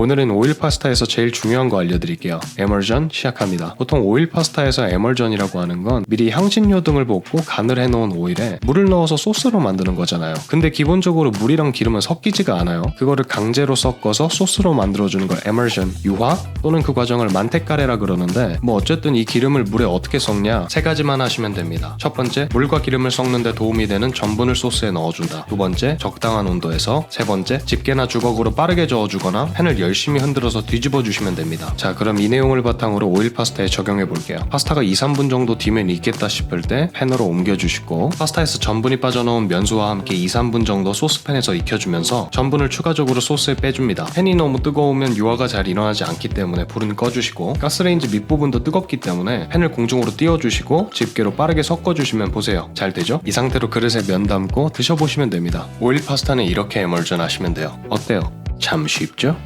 오늘은 오일 파스타에서 제일 중요한 거 알려드릴게요. 에멀전 시작합니다. 보통 오일 파스타에서 에멀전이라고 하는 건 미리 향신료 등을 볶고 간을 해놓은 오일에 물을 넣어서 소스로 만드는 거잖아요. 근데 기본적으로 물이랑 기름은 섞이지가 않아요. 그거를 강제로 섞어서 소스로 만들어주는 걸 에멀전, 유화 또는 그 과정을 만테카레라 그러는데 뭐 어쨌든 이 기름을 물에 어떻게 섞냐 세 가지만 하시면 됩니다. 첫 번째, 물과 기름을 섞는데 도움이 되는 전분을 소스에 넣어준다. 두 번째, 적당한 온도에서 세 번째, 집게나 주걱으로 빠르게 저어주거나 팬을 열 심히 흔들어서 뒤집어 주시면 됩니다. 자, 그럼 이 내용을 바탕으로 오일 파스타에 적용해 볼게요. 파스타가 2, 3분 정도 뒤면 익겠다 싶을 때 팬으로 옮겨 주시고 파스타에서 전분이 빠져나온 면수와 함께 2, 3분 정도 소스팬에서 익혀주면서 전분을 추가적으로 소스에 빼줍니다. 팬이 너무 뜨거우면 유화가 잘 일어나지 않기 때문에 불은 꺼주시고 가스레인지 밑부분도 뜨겁기 때문에 팬을 공중으로 띄워주시고 집게로 빠르게 섞어주시면 보세요. 잘 되죠? 이 상태로 그릇에 면 담고 드셔보시면 됩니다. 오일 파스타는 이렇게 에멀전 하시면 돼요. 어때요? 참 쉽죠?